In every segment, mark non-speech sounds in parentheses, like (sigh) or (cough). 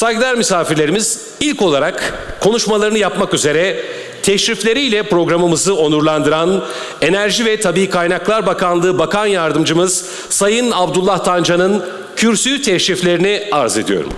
Saygıdeğer misafirlerimiz ilk olarak konuşmalarını yapmak üzere teşrifleriyle programımızı onurlandıran Enerji ve Tabi Kaynaklar Bakanlığı Bakan Yardımcımız Sayın Abdullah Tancan'ın kürsü teşriflerini arz ediyorum.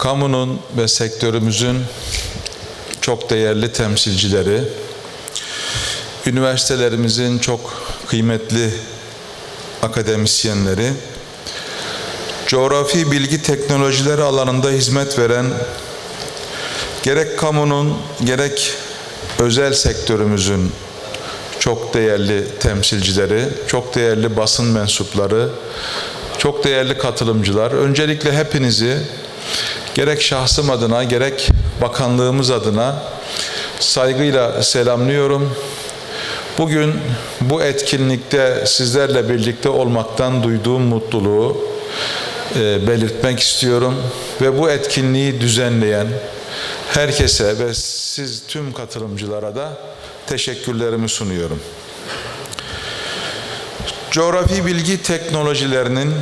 Kamunun ve sektörümüzün çok değerli temsilcileri, üniversitelerimizin çok kıymetli akademisyenleri, coğrafi bilgi teknolojileri alanında hizmet veren gerek kamunun gerek özel sektörümüzün çok değerli temsilcileri, çok değerli basın mensupları, çok değerli katılımcılar. Öncelikle hepinizi gerek şahsım adına gerek bakanlığımız adına saygıyla selamlıyorum. Bugün bu etkinlikte sizlerle birlikte olmaktan duyduğum mutluluğu e, belirtmek istiyorum ve bu etkinliği düzenleyen herkese ve siz tüm katılımcılara da teşekkürlerimi sunuyorum. Coğrafi bilgi teknolojilerinin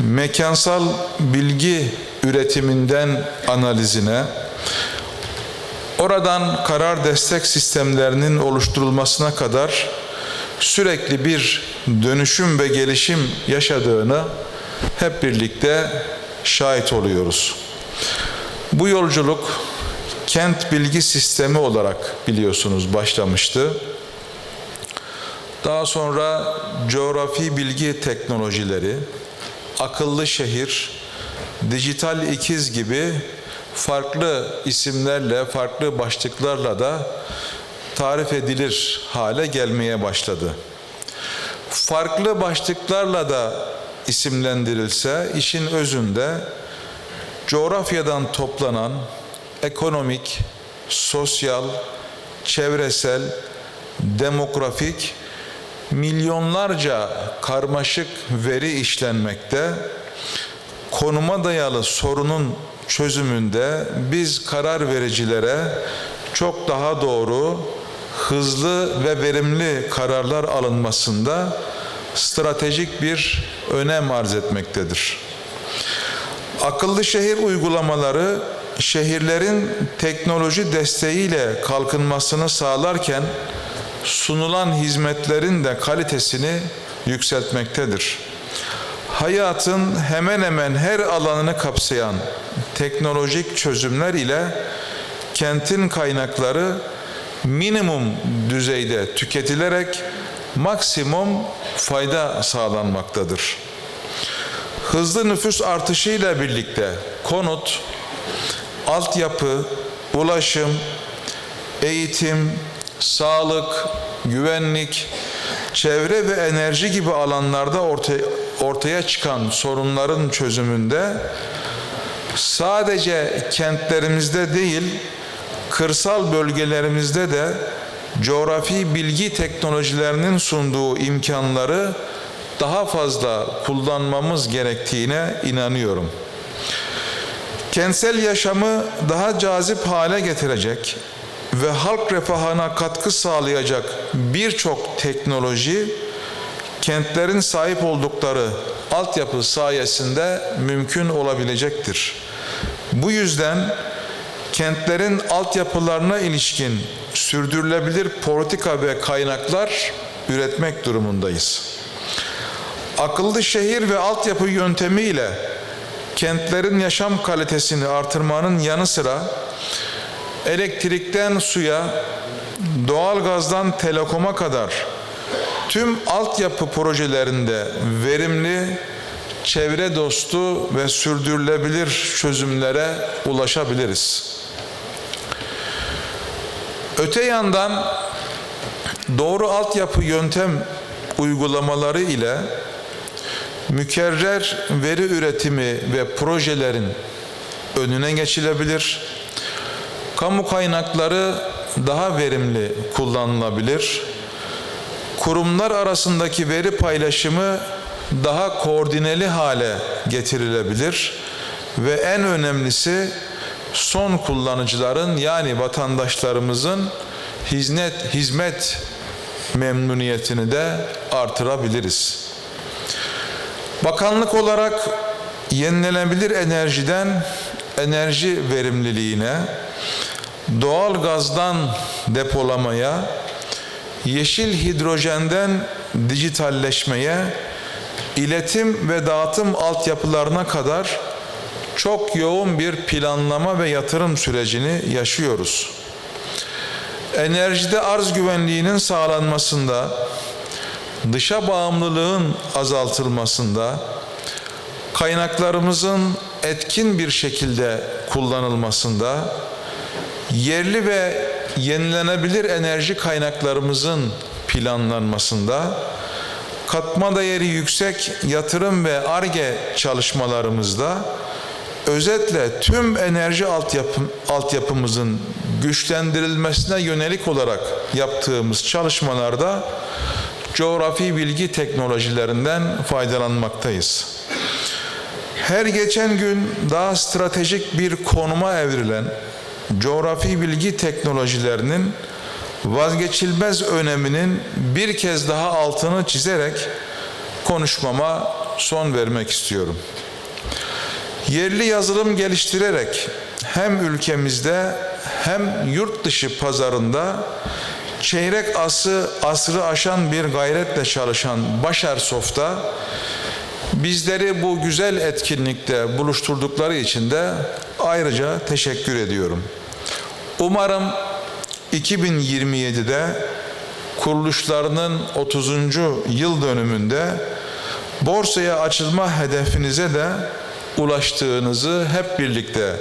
mekansal bilgi üretiminden analizine, oradan karar destek sistemlerinin oluşturulmasına kadar sürekli bir dönüşüm ve gelişim yaşadığını hep birlikte şahit oluyoruz. Bu yolculuk kent bilgi sistemi olarak biliyorsunuz başlamıştı. Daha sonra coğrafi bilgi teknolojileri, akıllı şehir, dijital ikiz gibi farklı isimlerle, farklı başlıklarla da tarif edilir hale gelmeye başladı. Farklı başlıklarla da isimlendirilse işin özünde coğrafyadan toplanan ekonomik, sosyal, çevresel, demografik milyonlarca karmaşık veri işlenmekte. Konuma dayalı sorunun çözümünde biz karar vericilere çok daha doğru, hızlı ve verimli kararlar alınmasında stratejik bir önem arz etmektedir. Akıllı şehir uygulamaları şehirlerin teknoloji desteğiyle kalkınmasını sağlarken sunulan hizmetlerin de kalitesini yükseltmektedir. Hayatın hemen hemen her alanını kapsayan teknolojik çözümler ile kentin kaynakları minimum düzeyde tüketilerek maksimum fayda sağlanmaktadır. Hızlı nüfus artışıyla birlikte konut, altyapı, ulaşım, eğitim, sağlık, güvenlik, çevre ve enerji gibi alanlarda ortaya, ortaya çıkan sorunların çözümünde sadece kentlerimizde değil, kırsal bölgelerimizde de coğrafi bilgi teknolojilerinin sunduğu imkanları daha fazla kullanmamız gerektiğine inanıyorum. Kentsel yaşamı daha cazip hale getirecek ve halk refahına katkı sağlayacak birçok teknoloji kentlerin sahip oldukları altyapı sayesinde mümkün olabilecektir. Bu yüzden kentlerin altyapılarına ilişkin sürdürülebilir politika ve kaynaklar üretmek durumundayız. Akıllı şehir ve altyapı yöntemiyle kentlerin yaşam kalitesini artırmanın yanı sıra elektrikten suya, doğalgazdan telekoma kadar tüm altyapı projelerinde verimli, çevre dostu ve sürdürülebilir çözümlere ulaşabiliriz. Öte yandan doğru altyapı yöntem uygulamaları ile mükerrer veri üretimi ve projelerin önüne geçilebilir. Kamu kaynakları daha verimli kullanılabilir. Kurumlar arasındaki veri paylaşımı daha koordineli hale getirilebilir ve en önemlisi son kullanıcıların yani vatandaşlarımızın hizmet hizmet memnuniyetini de artırabiliriz. Bakanlık olarak yenilenebilir enerjiden enerji verimliliğine, doğal gazdan depolamaya, yeşil hidrojenden dijitalleşmeye, iletim ve dağıtım altyapılarına kadar çok yoğun bir planlama ve yatırım sürecini yaşıyoruz. Enerjide arz güvenliğinin sağlanmasında, dışa bağımlılığın azaltılmasında, kaynaklarımızın etkin bir şekilde kullanılmasında, yerli ve yenilenebilir enerji kaynaklarımızın planlanmasında, katma değeri yüksek yatırım ve ARGE çalışmalarımızda, özetle tüm enerji altyapı, altyapımızın güçlendirilmesine yönelik olarak yaptığımız çalışmalarda coğrafi bilgi teknolojilerinden faydalanmaktayız. Her geçen gün daha stratejik bir konuma evrilen coğrafi bilgi teknolojilerinin vazgeçilmez öneminin bir kez daha altını çizerek konuşmama son vermek istiyorum. Yerli yazılım geliştirerek hem ülkemizde hem yurt dışı pazarında çeyrek ası asrı aşan bir gayretle çalışan Başar Soft'a bizleri bu güzel etkinlikte buluşturdukları için de ayrıca teşekkür ediyorum. Umarım 2027'de kuruluşlarının 30. yıl dönümünde borsaya açılma hedefinize de ulaştığınızı hep birlikte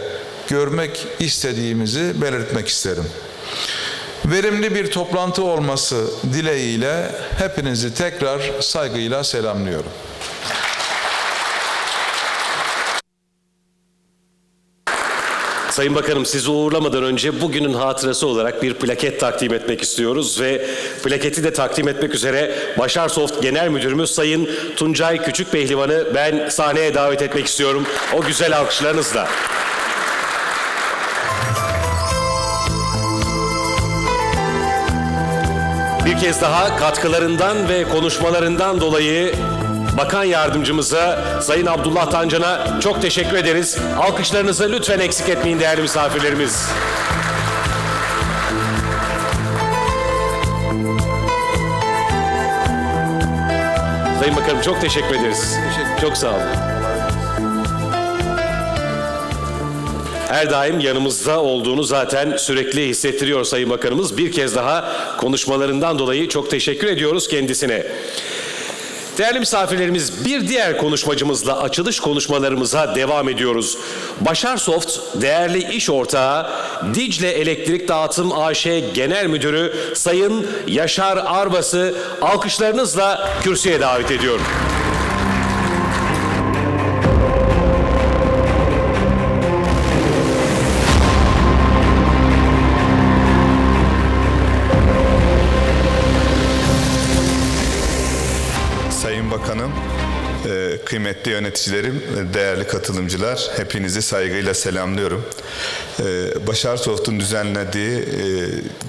görmek istediğimizi belirtmek isterim. Verimli bir toplantı olması dileğiyle hepinizi tekrar saygıyla selamlıyorum. Sayın Bakanım sizi uğurlamadan önce bugünün hatırası olarak bir plaket takdim etmek istiyoruz ve plaketi de takdim etmek üzere Başar Soft Genel Müdürümüz Sayın Tuncay Küçükpehlivan'ı ben sahneye davet etmek istiyorum. O güzel alkışlarınızla. Bir kez daha katkılarından ve konuşmalarından dolayı Bakan Yardımcımıza Sayın Abdullah Tancan'a çok teşekkür ederiz. Alkışlarınızı lütfen eksik etmeyin değerli misafirlerimiz. Sayın Bakanım çok teşekkür ederiz. Çok sağ olun. Her daim yanımızda olduğunu zaten sürekli hissettiriyor Sayın Bakanımız. Bir kez daha konuşmalarından dolayı çok teşekkür ediyoruz kendisine. Değerli misafirlerimiz bir diğer konuşmacımızla açılış konuşmalarımıza devam ediyoruz. Başar Soft değerli iş ortağı Dicle Elektrik Dağıtım AŞ Genel Müdürü Sayın Yaşar Arbas'ı alkışlarınızla kürsüye davet ediyorum. Yöneticilerim, değerli katılımcılar, hepinizi saygıyla selamlıyorum. E, Başar Soft'un düzenlediği e,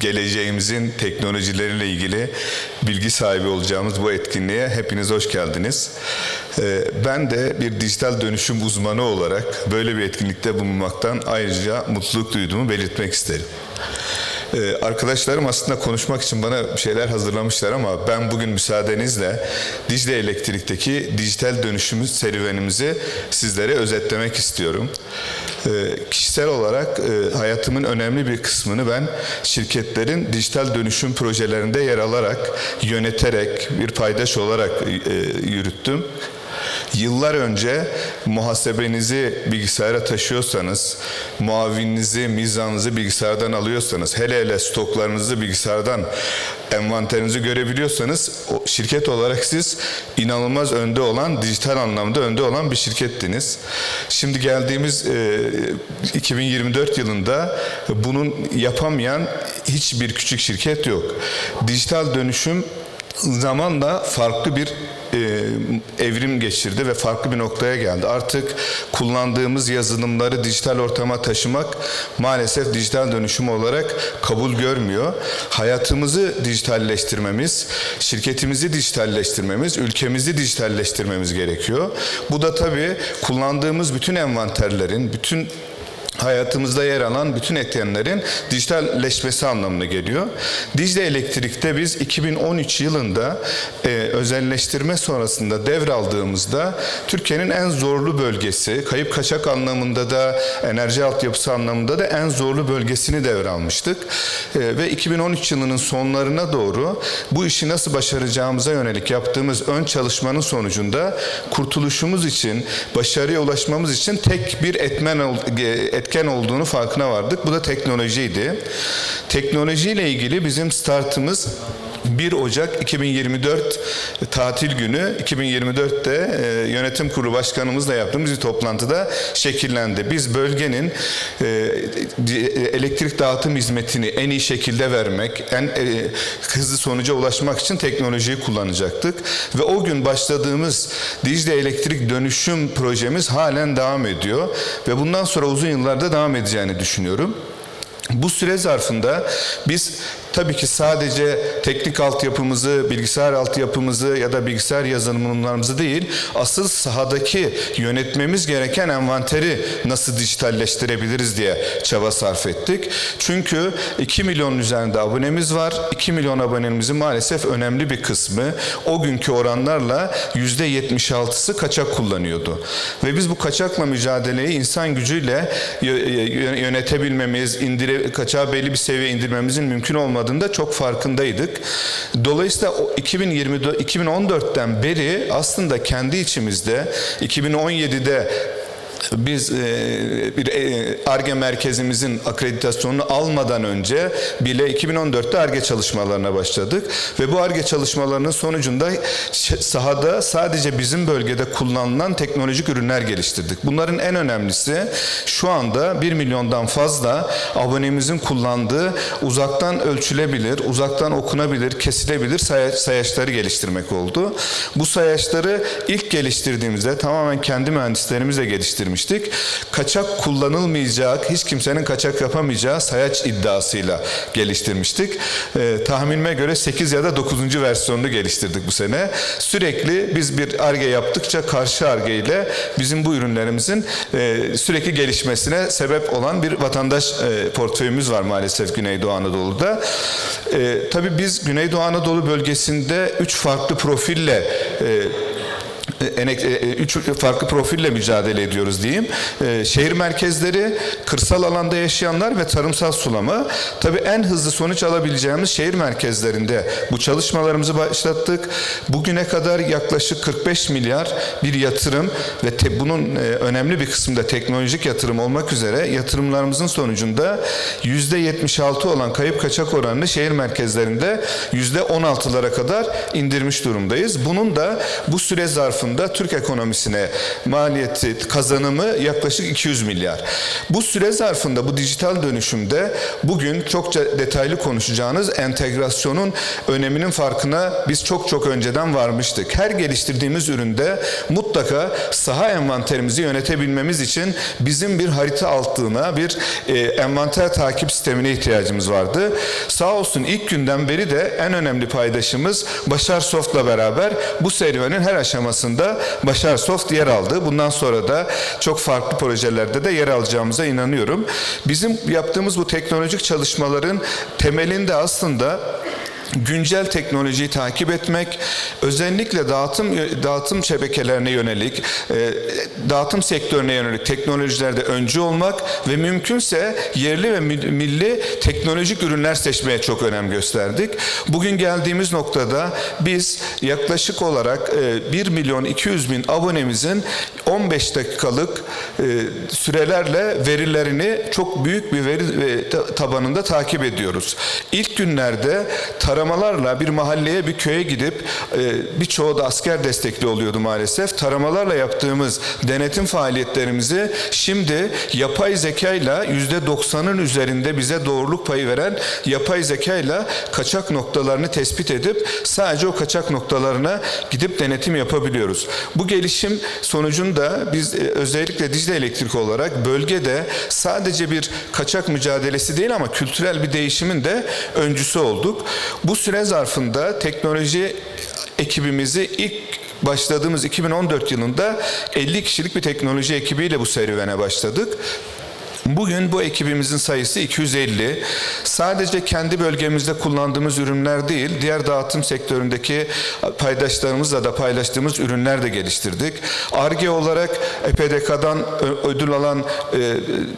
geleceğimizin teknolojileriyle ilgili bilgi sahibi olacağımız bu etkinliğe hepiniz hoş geldiniz. E, Ben de bir dijital dönüşüm uzmanı olarak böyle bir etkinlikte bulunmaktan ayrıca mutluluk duyduğumu belirtmek isterim. Ee, arkadaşlarım aslında konuşmak için bana şeyler hazırlamışlar ama ben bugün müsaadenizle Dicle Elektrik'teki dijital dönüşüm serüvenimizi sizlere özetlemek istiyorum. Ee, kişisel olarak e, hayatımın önemli bir kısmını ben şirketlerin dijital dönüşüm projelerinde yer alarak, yöneterek, bir paydaş olarak e, yürüttüm. Yıllar önce muhasebenizi bilgisayara taşıyorsanız, muavininizi, mizanınızı bilgisayardan alıyorsanız, hele hele stoklarınızı bilgisayardan envanterinizi görebiliyorsanız, o şirket olarak siz inanılmaz önde olan, dijital anlamda önde olan bir şirkettiniz. Şimdi geldiğimiz e, 2024 yılında bunun yapamayan hiçbir küçük şirket yok. Dijital dönüşüm zamanla farklı bir e, evrim geçirdi ve farklı bir noktaya geldi. Artık kullandığımız yazılımları dijital ortama taşımak maalesef dijital dönüşüm olarak kabul görmüyor. Hayatımızı dijitalleştirmemiz, şirketimizi dijitalleştirmemiz, ülkemizi dijitalleştirmemiz gerekiyor. Bu da tabii kullandığımız bütün envanterlerin, bütün hayatımızda yer alan bütün etkenlerin dijitalleşmesi anlamına geliyor. Dicle Elektrik'te biz 2013 yılında e, özelleştirme sonrasında devraldığımızda Türkiye'nin en zorlu bölgesi, kayıp kaçak anlamında da enerji altyapısı anlamında da en zorlu bölgesini devralmıştık. E, ve 2013 yılının sonlarına doğru bu işi nasıl başaracağımıza yönelik yaptığımız ön çalışmanın sonucunda kurtuluşumuz için, başarıya ulaşmamız için tek bir etmen ol- e, etken olduğunu farkına vardık. Bu da teknolojiydi. Teknolojiyle ilgili bizim startımız 1 Ocak 2024 tatil günü 2024'te e, yönetim kurulu başkanımızla yaptığımız bir toplantıda şekillendi. Biz bölgenin e, elektrik dağıtım hizmetini en iyi şekilde vermek, en e, hızlı sonuca ulaşmak için teknolojiyi kullanacaktık. Ve o gün başladığımız Dicle Elektrik Dönüşüm projemiz halen devam ediyor ve bundan sonra uzun yıllarda devam edeceğini düşünüyorum. Bu süre zarfında biz tabii ki sadece teknik altyapımızı, bilgisayar altyapımızı ya da bilgisayar yazılımlarımızı değil, asıl sahadaki yönetmemiz gereken envanteri nasıl dijitalleştirebiliriz diye çaba sarf ettik. Çünkü 2 milyon üzerinde abonemiz var. 2 milyon abonemizin maalesef önemli bir kısmı o günkü oranlarla %76'sı kaçak kullanıyordu. Ve biz bu kaçakla mücadeleyi insan gücüyle yö- yö- yönetebilmemiz, indire, kaçağı belli bir seviyeye indirmemizin mümkün olmadığında çok farkındaydık. Dolayısıyla o 2024 2014'ten beri aslında kendi içimizde 2017'de biz e, bir e, ARGE merkezimizin akreditasyonunu almadan önce bile 2014'te ARGE çalışmalarına başladık ve bu ARGE çalışmalarının sonucunda sahada sadece bizim bölgede kullanılan teknolojik ürünler geliştirdik. Bunların en önemlisi şu anda 1 milyondan fazla abonemizin kullandığı uzaktan ölçülebilir, uzaktan okunabilir, kesilebilir saya- sayaçları geliştirmek oldu. Bu sayaçları ilk geliştirdiğimizde tamamen kendi mühendislerimizle geliştirmiştik. Kaçak kullanılmayacak, hiç kimsenin kaçak yapamayacağı sayaç iddiasıyla geliştirmiştik. Ee, tahminime göre 8 ya da 9. versiyonunu geliştirdik bu sene. Sürekli biz bir arge yaptıkça karşı arge ile bizim bu ürünlerimizin e, sürekli gelişmesine sebep olan bir vatandaş e, portföyümüz var maalesef Güneydoğu Anadolu'da. E, tabii biz Güneydoğu Anadolu bölgesinde üç farklı profille e, e, üç farklı profille mücadele ediyoruz diyeyim. E, şehir merkezleri, kırsal alanda yaşayanlar ve tarımsal sulama. Tabii en hızlı sonuç alabileceğimiz şehir merkezlerinde bu çalışmalarımızı başlattık. Bugüne kadar yaklaşık 45 milyar bir yatırım ve te- bunun e, önemli bir kısmı da teknolojik yatırım olmak üzere yatırımlarımızın sonucunda %76 olan kayıp kaçak oranını şehir merkezlerinde %16'lara kadar indirmiş durumdayız. Bunun da bu süre zarfında Türk ekonomisine maliyeti, kazanımı yaklaşık 200 milyar. Bu süre zarfında bu dijital dönüşümde bugün çokça detaylı konuşacağınız entegrasyonun öneminin farkına biz çok çok önceden varmıştık. Her geliştirdiğimiz üründe mutlaka saha envanterimizi yönetebilmemiz için bizim bir harita altına bir e, envanter takip sistemine ihtiyacımız vardı. Sağ olsun ilk günden beri de en önemli paydaşımız Başar Soft'la beraber bu serüvenin her aşamasında Başar Soft yer aldı. Bundan sonra da çok farklı projelerde de yer alacağımıza inanıyorum. Bizim yaptığımız bu teknolojik çalışmaların temelinde aslında güncel teknolojiyi takip etmek, özellikle dağıtım dağıtım şebekelerine yönelik, e, dağıtım sektörüne yönelik teknolojilerde öncü olmak ve mümkünse yerli ve mil- milli teknolojik ürünler seçmeye çok önem gösterdik. Bugün geldiğimiz noktada biz yaklaşık olarak e, 1 milyon 200 bin abonemizin 15 dakikalık e, sürelerle verilerini çok büyük bir veri e, ta- tabanında takip ediyoruz. İlk günlerde taramalarla bir mahalleye bir köye gidip e, birçoğu da asker destekli oluyordu maalesef. Taramalarla yaptığımız denetim faaliyetlerimizi şimdi yapay zekayla yüzde 90'ın üzerinde bize doğruluk payı veren yapay zekayla kaçak noktalarını tespit edip sadece o kaçak noktalarına gidip denetim yapabiliyoruz. Bu gelişim sonucunda biz e, özellikle Dicle Elektrik olarak bölgede sadece bir kaçak mücadelesi değil ama kültürel bir değişimin de öncüsü olduk. Bu süre zarfında teknoloji ekibimizi ilk başladığımız 2014 yılında 50 kişilik bir teknoloji ekibiyle bu serüvene başladık. Bugün bu ekibimizin sayısı 250. Sadece kendi bölgemizde kullandığımız ürünler değil, diğer dağıtım sektöründeki paydaşlarımızla da paylaştığımız ürünler de geliştirdik. ARGE olarak EPDK'dan ödül alan e,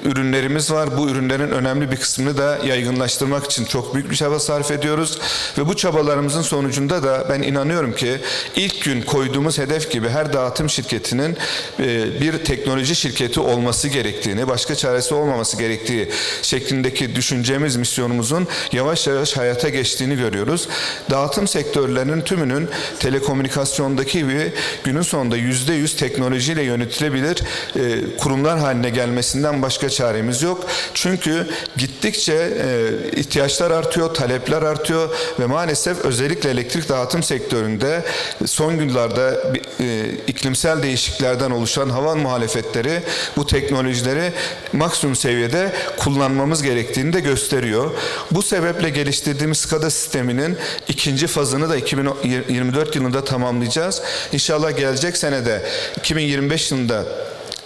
ürünlerimiz var. Bu ürünlerin önemli bir kısmını da yaygınlaştırmak için çok büyük bir çaba sarf ediyoruz. Ve bu çabalarımızın sonucunda da ben inanıyorum ki ilk gün koyduğumuz hedef gibi her dağıtım şirketinin e, bir teknoloji şirketi olması gerektiğini, başka çaresi olmaması gerektiği şeklindeki düşüncemiz, misyonumuzun yavaş yavaş hayata geçtiğini görüyoruz. Dağıtım sektörlerinin tümünün telekomünikasyondaki gibi günün sonunda yüzde yüz teknolojiyle yönetilebilir e, kurumlar haline gelmesinden başka çaremiz yok. Çünkü gittikçe e, ihtiyaçlar artıyor, talepler artıyor ve maalesef özellikle elektrik dağıtım sektöründe son günlerde e, iklimsel değişikliklerden oluşan hava muhalefetleri bu teknolojileri maksimum seviyede kullanmamız gerektiğini de gösteriyor. Bu sebeple geliştirdiğimiz SCADA sisteminin ikinci fazını da 2024 yılında tamamlayacağız. İnşallah gelecek senede 2025 yılında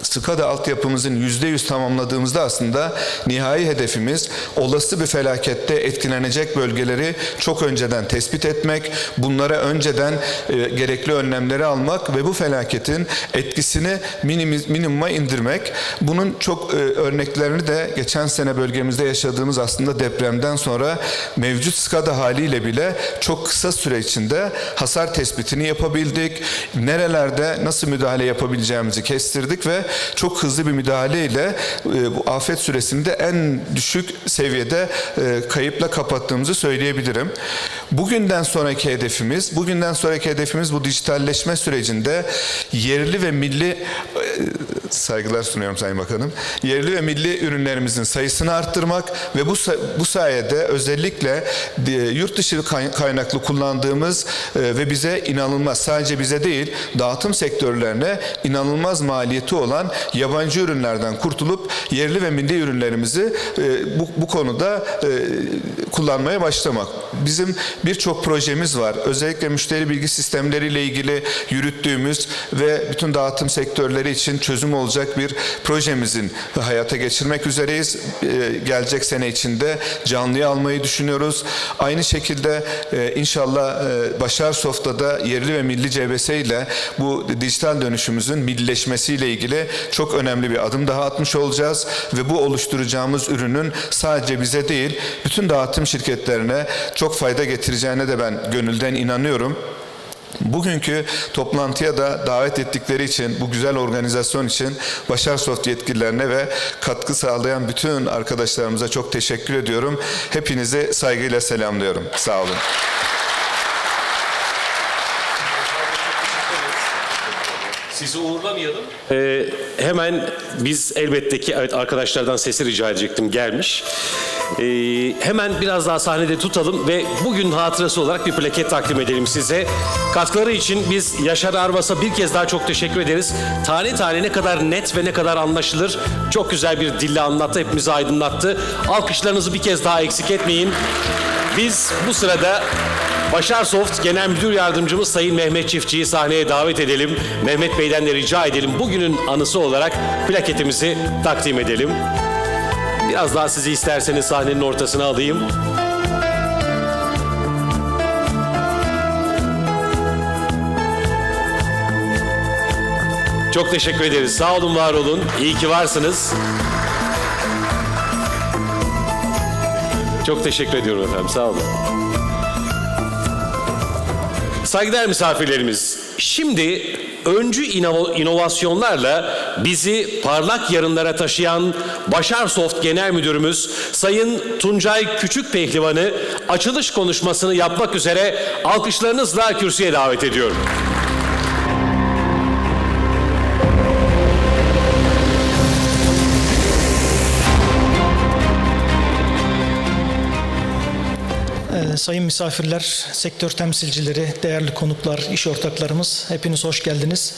SCADA altyapımızın %100 tamamladığımızda aslında nihai hedefimiz olası bir felakette etkilenecek bölgeleri çok önceden tespit etmek, bunlara önceden e, gerekli önlemleri almak ve bu felaketin etkisini minimiz, minimuma indirmek. Bunun çok e, örneklerini de geçen sene bölgemizde yaşadığımız aslında depremden sonra mevcut SCADA haliyle bile çok kısa süre içinde hasar tespitini yapabildik. Nerelerde nasıl müdahale yapabileceğimizi kestirdik ve çok hızlı bir müdahaleyle e, bu afet süresinde en düşük seviyede e, kayıpla kapattığımızı söyleyebilirim. Bugünden sonraki hedefimiz, bugünden sonraki hedefimiz bu dijitalleşme sürecinde yerli ve milli e, saygılar sunuyorum Sayın Bakanım. Yerli ve milli ürünlerimizin sayısını arttırmak ve bu bu sayede özellikle e, yurt dışı kay- kaynaklı kullandığımız e, ve bize inanılmaz sadece bize değil dağıtım sektörlerine inanılmaz maliyeti olan yabancı ürünlerden kurtulup yerli ve milli ürünlerimizi bu, bu konuda kullanmaya başlamak. Bizim birçok projemiz var. Özellikle müşteri bilgi sistemleriyle ilgili yürüttüğümüz ve bütün dağıtım sektörleri için çözüm olacak bir projemizin hayata geçirmek üzereyiz. E, gelecek sene içinde canlıya almayı düşünüyoruz. Aynı şekilde e, inşallah e, Başar Soft'ta da yerli ve milli CBS ile bu dijital dönüşümüzün millileşmesiyle ilgili çok önemli bir adım daha atmış olacağız ve bu oluşturacağımız ürünün sadece bize değil bütün dağıtım şirketlerine çok fayda getireceğine de ben gönülden inanıyorum. Bugünkü toplantıya da davet ettikleri için, bu güzel organizasyon için Başar Soft yetkililerine ve katkı sağlayan bütün arkadaşlarımıza çok teşekkür ediyorum. Hepinizi saygıyla selamlıyorum. Sağ olun. Sizi uğurlamayalım. Ee, hemen biz elbette ki evet arkadaşlardan sesi rica edecektim gelmiş. Ee, hemen biraz daha sahnede tutalım ve bugün hatırası olarak bir plaket takdim edelim size. Katkıları için biz Yaşar Arvas'a bir kez daha çok teşekkür ederiz. Tane tane ne kadar net ve ne kadar anlaşılır çok güzel bir dille anlattı, hepimizi aydınlattı. Alkışlarınızı bir kez daha eksik etmeyin. Biz bu sırada Başar Soft Genel Müdür Yardımcımız Sayın Mehmet Çiftçi'yi sahneye davet edelim. Mehmet Bey'den de rica edelim. Bugünün anısı olarak plaketimizi takdim edelim. Biraz daha sizi isterseniz sahnenin ortasına alayım. Çok teşekkür ederiz. Sağ olun, var olun. İyi ki varsınız. Çok teşekkür ediyorum efendim. Sağ olun. Saygıdeğer misafirlerimiz, şimdi öncü ino- inovasyonlarla bizi parlak yarınlara taşıyan Başarsoft Genel Müdürümüz Sayın Tuncay Küçükpehlivan'ı açılış konuşmasını yapmak üzere alkışlarınızla kürsüye davet ediyorum. Sayın misafirler, sektör temsilcileri, değerli konuklar, iş ortaklarımız hepiniz hoş geldiniz.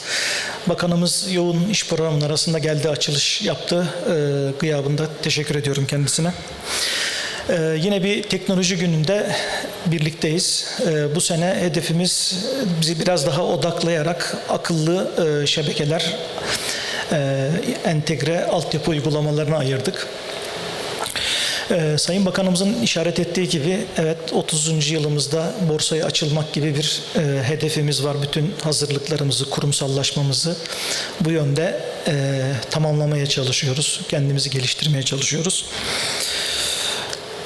Bakanımız yoğun iş programının arasında geldi açılış yaptı. Ee, Gıyabında teşekkür ediyorum kendisine. Ee, Yine bir teknoloji gününde birlikteyiz. Ee, Bu sene hedefimiz bizi biraz daha odaklayarak akıllı e, şebekeler, e, entegre altyapı uygulamalarına ayırdık. Ee, Sayın Bakanımızın işaret ettiği gibi evet 30. yılımızda borsaya açılmak gibi bir e, hedefimiz var. Bütün hazırlıklarımızı, kurumsallaşmamızı bu yönde e, tamamlamaya çalışıyoruz. Kendimizi geliştirmeye çalışıyoruz.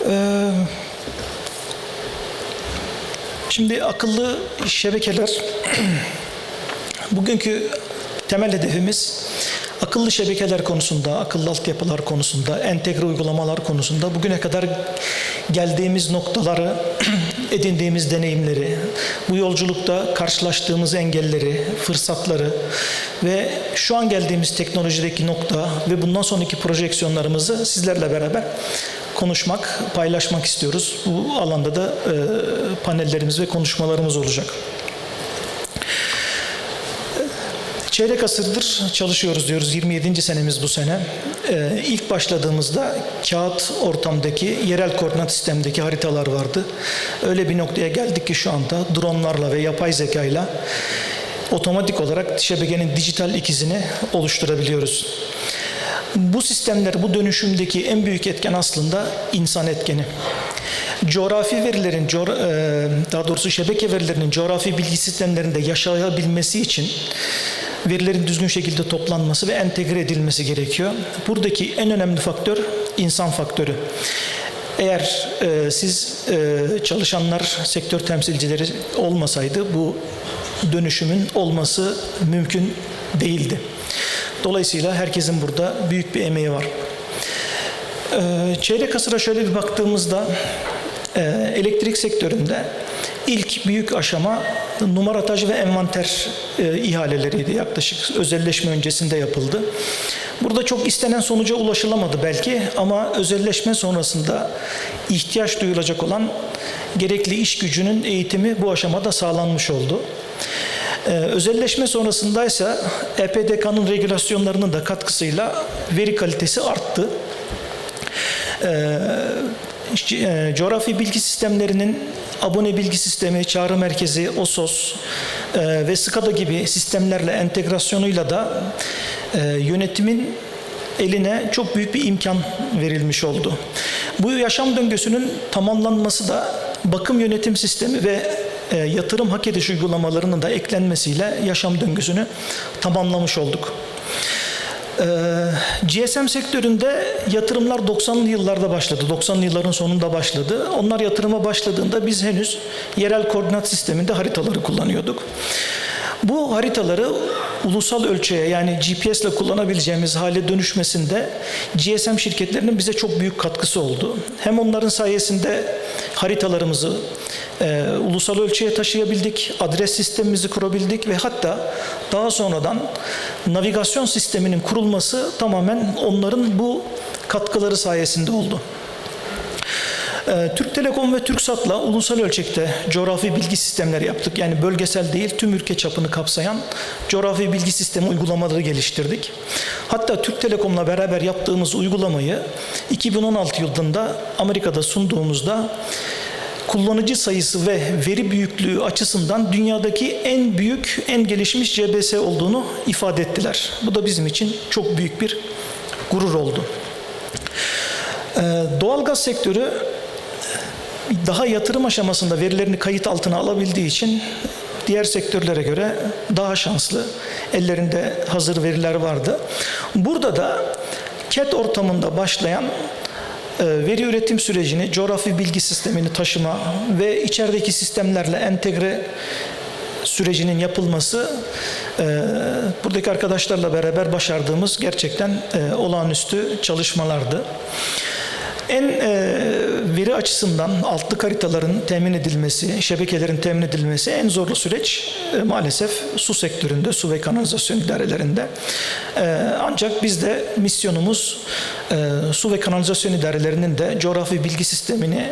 Ee, şimdi akıllı şebekeler (clears throat) bugünkü temel hedefimiz akıllı şebekeler konusunda, akıllı altyapılar konusunda, entegre uygulamalar konusunda bugüne kadar geldiğimiz noktaları, (clears throat) edindiğimiz deneyimleri, bu yolculukta karşılaştığımız engelleri, fırsatları ve şu an geldiğimiz teknolojideki nokta ve bundan sonraki projeksiyonlarımızı sizlerle beraber konuşmak, paylaşmak istiyoruz. Bu alanda da e, panellerimiz ve konuşmalarımız olacak. Çeyrek asırdır çalışıyoruz diyoruz. 27. senemiz bu sene. Ee, ilk başladığımızda kağıt ortamdaki yerel koordinat sistemdeki haritalar vardı. Öyle bir noktaya geldik ki şu anda dronlarla ve yapay zekayla otomatik olarak şebekenin dijital ikizini oluşturabiliyoruz. Bu sistemler, bu dönüşümdeki en büyük etken aslında insan etkeni. Coğrafi verilerin, e, daha doğrusu şebeke verilerinin coğrafi bilgi sistemlerinde yaşayabilmesi için verilerin düzgün şekilde toplanması ve entegre edilmesi gerekiyor. Buradaki en önemli faktör insan faktörü. Eğer e, siz e, çalışanlar, sektör temsilcileri olmasaydı bu dönüşümün olması mümkün değildi. Dolayısıyla herkesin burada büyük bir emeği var. Ee, Çeyrek asıra şöyle bir baktığımızda e, elektrik sektöründe ilk büyük aşama numarataj ve envanter e, ihaleleriydi yaklaşık özelleşme öncesinde yapıldı. Burada çok istenen sonuca ulaşılamadı belki ama özelleşme sonrasında ihtiyaç duyulacak olan gerekli iş gücünün eğitimi bu aşamada sağlanmış oldu. Ee, özelleşme sonrasındaysa EPDK'nın regülasyonlarının da katkısıyla veri kalitesi arttı. Ee, coğrafi bilgi sistemlerinin abone bilgi sistemi, çağrı merkezi, OSOS e, ve SCADA gibi sistemlerle entegrasyonuyla da e, yönetimin eline çok büyük bir imkan verilmiş oldu. Bu yaşam döngüsünün tamamlanması da bakım yönetim sistemi ve e, yatırım hak ediş uygulamalarının da eklenmesiyle yaşam döngüsünü tamamlamış olduk. Ee, GSM sektöründe yatırımlar 90'lı yıllarda başladı. 90'lı yılların sonunda başladı. Onlar yatırıma başladığında biz henüz yerel koordinat sisteminde haritaları kullanıyorduk. Bu haritaları ulusal ölçüye yani GPS ile kullanabileceğimiz hale dönüşmesinde GSM şirketlerinin bize çok büyük katkısı oldu. Hem onların sayesinde haritalarımızı e, ulusal ölçüye taşıyabildik, adres sistemimizi kurabildik ve hatta daha sonradan navigasyon sisteminin kurulması tamamen onların bu katkıları sayesinde oldu. Ee, Türk Telekom ve TürkSat'la ulusal ölçekte coğrafi bilgi sistemleri yaptık. Yani bölgesel değil tüm ülke çapını kapsayan coğrafi bilgi sistemi uygulamaları geliştirdik. Hatta Türk Telekom'la beraber yaptığımız uygulamayı 2016 yılında Amerika'da sunduğumuzda kullanıcı sayısı ve veri büyüklüğü açısından dünyadaki en büyük, en gelişmiş CBS olduğunu ifade ettiler. Bu da bizim için çok büyük bir gurur oldu. Ee, Doğalgaz sektörü daha yatırım aşamasında verilerini kayıt altına alabildiği için diğer sektörlere göre daha şanslı. Ellerinde hazır veriler vardı. Burada da CAT ortamında başlayan e, veri üretim sürecini, coğrafi bilgi sistemini taşıma ve içerideki sistemlerle entegre sürecinin yapılması e, buradaki arkadaşlarla beraber başardığımız gerçekten e, olağanüstü çalışmalardı. En e, veri açısından altlık haritaların temin edilmesi, şebekelerin temin edilmesi en zorlu süreç e, maalesef su sektöründe, su ve kanalizasyon idarelerinde. E, ancak biz de misyonumuz e, su ve kanalizasyon idarelerinin de coğrafi bilgi sistemini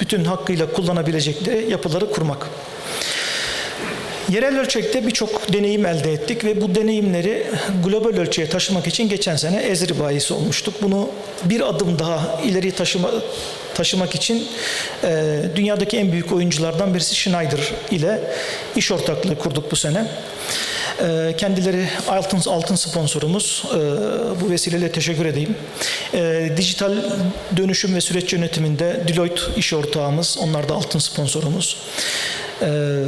bütün hakkıyla kullanabilecekleri yapıları kurmak. Yerel ölçekte birçok deneyim elde ettik ve bu deneyimleri global ölçeğe taşımak için geçen sene Ezri bayisi olmuştuk. Bunu bir adım daha ileri taşıma, taşımak için e, dünyadaki en büyük oyunculardan birisi Schneider ile iş ortaklığı kurduk bu sene. E, kendileri altın, altın sponsorumuz. E, bu vesileyle teşekkür edeyim. E, dijital dönüşüm ve süreç yönetiminde Deloitte iş ortağımız. Onlar da altın sponsorumuz. Ee,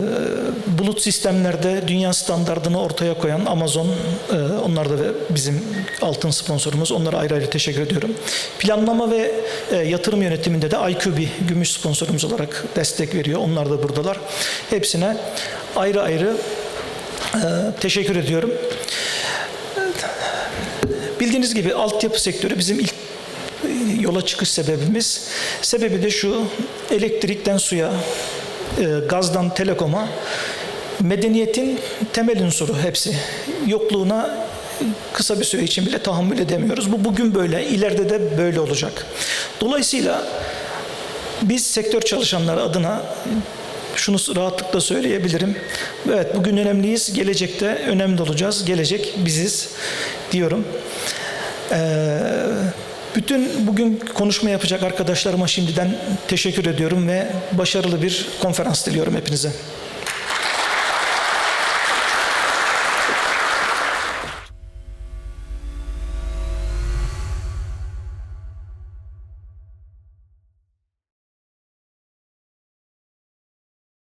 bulut sistemlerde dünya standartını ortaya koyan Amazon, e, onlar da bizim altın sponsorumuz. Onlara ayrı ayrı teşekkür ediyorum. Planlama ve e, yatırım yönetiminde de IQB gümüş sponsorumuz olarak destek veriyor. Onlar da buradalar. Hepsine ayrı ayrı e, teşekkür ediyorum. Bildiğiniz gibi altyapı sektörü bizim ilk yola çıkış sebebimiz. Sebebi de şu, elektrikten suya, e, gazdan telekoma medeniyetin temel unsuru hepsi. Yokluğuna kısa bir süre için bile tahammül edemiyoruz. Bu bugün böyle, ileride de böyle olacak. Dolayısıyla biz sektör çalışanları adına şunu rahatlıkla söyleyebilirim. Evet bugün önemliyiz, gelecekte önemli olacağız. Gelecek biziz diyorum. Ee, bütün bugün konuşma yapacak arkadaşlarıma şimdiden teşekkür ediyorum ve başarılı bir konferans diliyorum hepinize.